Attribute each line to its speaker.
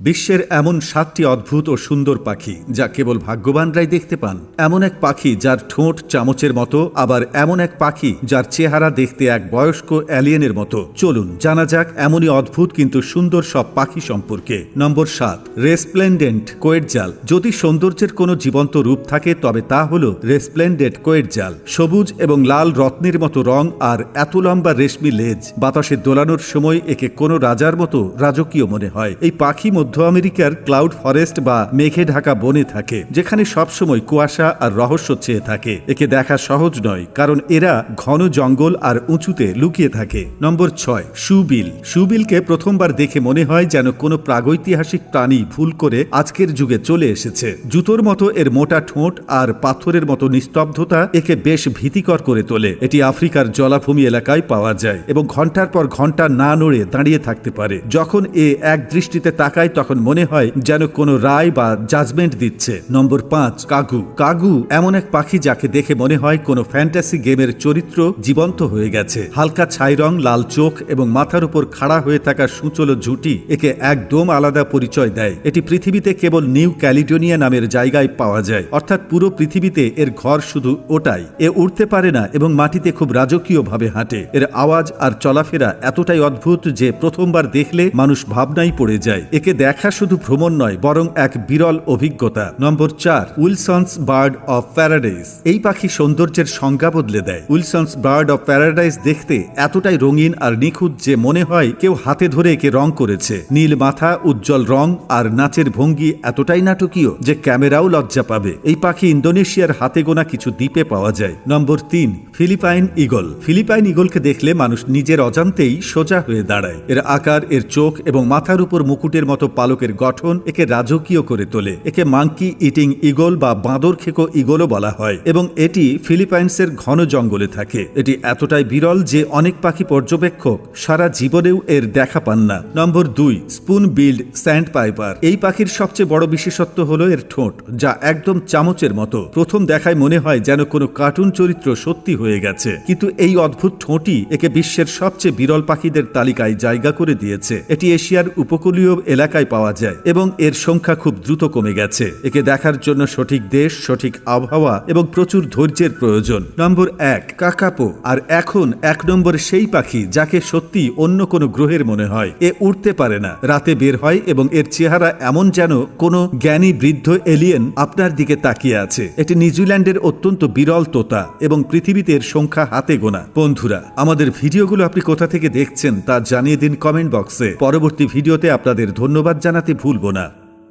Speaker 1: বিশ্বের এমন সাতটি অদ্ভুত ও সুন্দর পাখি যা কেবল ভাগ্যবানরাই দেখতে পান। এমন এক পাখি যার ঠোঁট চামচের মতো, আবার এমন এক পাখি যার চেহারা দেখতে এক বয়স্ক অ্যালিয়েনের মতো। চলুন, জানা যাক এমনই অদ্ভুত কিন্তু সুন্দর সব পাখি সম্পর্কে। নম্বর সাত, রেসপ্লেন্ডেন্ট কোয়েট জাল যদি সৌন্দর্যের কোনো জীবন্ত রূপ থাকে, তবে তা হল রেসপ্লেন্ডেন্ট কোয়েট জাল সবুজ এবং লাল রত্নের মতো রং আর এত লম্বা রেশমি লেজ। বাতাসে দোলানোর সময় একে কোনো রাজার মতো রাজকীয় মনে হয়। এই পাখি আমেরিকার ক্লাউড ফরেস্ট বা মেঘে ঢাকা বনে থাকে, যেখানে সবসময় কুয়াশা আর রহস্য চেয়ে থাকে। একে দেখা সহজ নয়, কারণ এরা ঘন জঙ্গল আর উঁচুতে লুকিয়ে থাকে। নম্বর ছয়, সুবিল। সুবিলকে প্রথমবার দেখে মনে হয় যেন কোনো প্রাগৈতিহাসিক প্রাণী ভুল করে আজকের যুগে চলে এসেছে। জুতোর মতো এর মোটা ঠোঁট আর পাথরের মতো নিস্তব্ধতা একে বেশ ভীতিকর করে তোলে। এটি আফ্রিকার জলাভূমি এলাকায় পাওয়া যায় এবং ঘণ্টার পর ঘণ্টা না নড়ে দাঁড়িয়ে থাকতে পারে। যখন এ এক দৃষ্টিতে তাকায় তখন মনে হয় যেন কোনো রায় বা জাজমেন্ট দিচ্ছে। নম্বর পাঁচ, কাগু। কাগু এমন এক পাখি যাকে দেখে মনে হয় কোনো ফ্যান্টাসি গেমের চরিত্র জীবন্ত হয়ে গেছে। হালকা ছাই রং, লাল চোখ এবং মাথার উপর খাড়া হয়ে থাকা সুচলো ঝুঁটি একে একদম আলাদা পরিচয় দেয়। এটি পৃথিবীতে কেবল নিউ ক্যালিডোনিয়া নামের জায়গায় পাওয়া যায়। অর্থাৎ পুরো পৃথিবীতে এর ঘর শুধু ওটাই। এ উঠতে পারে না এবং মাটিতে খুব রাজকীয় ভাবে হাঁটে। এর আওয়াজ আর চলাফেরা এতটাই অদ্ভুত যে প্রথমবার দেখলে মানুষ ভাবনাই পড়ে যায়। একে দেখা শুধু ভ্রমণ নয়, বরং এক বিরল অভিজ্ঞতা। নম্বর চার, উইলসন্স বার্ড অফ প্যারাডাইস। এই পাখি সৌন্দর্যের সংজ্ঞা বদলে দেয়। উইলসন্স বার্ড অফ প্যারাডাইস দেখতে এতটাই রঙিন আর নিখুঁত যে মনে হয় কেউ হাতে ধরে একে রং করেছে। নীল মাথা, উজ্জ্বল রং আর নাচের ভঙ্গি এতটাই নাটকীয় যে ক্যামেরাও লজ্জা পাবে। এই পাখি ইন্দোনেশিয়ার হাতে গোনা কিছু দ্বীপে পাওয়া যায়। নম্বর তিন, ফিলিপাইন ইগল ফিলিপাইন ইগলকে দেখলে মানুষ নিজের অজান্তেই সোজা হয়ে দাঁড়ায়। এর আকার, এর চোখ এবং মাথার উপর মুকুটের মতো পালকের গঠন একে রাজকীয় করে তোলে। একে মাঙ্কি, ইটিং ইগল বা বাঁদর খেকো ইগলও বলা হয় এবং এটি ফিলিপাইন্সের ঘন জঙ্গলে থাকে। এটি এতটাই বিরল যে অনেক পাখি পর্যবেক্ষক সারা জীবনেও এর দেখা পান না। নম্বর দুই স্পুন বিল্ড স্যান্ড পাইপার এই পাখির সবচেয়ে বড় বিশেষত্ব হলো এর ঠোঁট, যা একদম চামচের মতো। প্রথম দেখায় মনে হয় যেন কোনো কার্টুন চরিত্র সত্যি হয়ে গেছে। কিন্তু এই অদ্ভুত ঠোঁটই একে বিশ্বের সবচেয়ে বিরল পাখিদের তালিকায় জায়গা করে দিয়েছে। এটি এশিয়ার উপকূলীয় এলাকায় পাওয়া যায় এবং এর সংখ্যা খুব দ্রুত কমে গেছে। একে দেখার জন্য সঠিক দেশ, সঠিক আবহাওয়া এবং প্রচুর ধৈর্যের প্রয়োজন। নম্বর এক, কাকাপো। আর এখন এক নম্বর সেই পাখি যাকে সত্যি অন্য কোনো গ্রহের মনে হয়। এ উঠতে পারে না। রাতে বের হয় এবং এর চেহারা এমন যেন কোনো জ্ঞানী বৃদ্ধ এলিয়েন আপনার দিকে তাকিয়ে আছে। এটি নিউজিল্যান্ডের অত্যন্ত বিরল তোতা এবং পৃথিবীতে এর সংখ্যা হাতে গোনা। বন্ধুরা, আমাদের ভিডিওগুলো আপনি কোথা থেকে দেখছেন তা জানিয়ে দিন কমেন্ট বক্সে। পরবর্তী ভিডিওতে আপনাদের ধন্যবাদ জানাতে ভুলব না।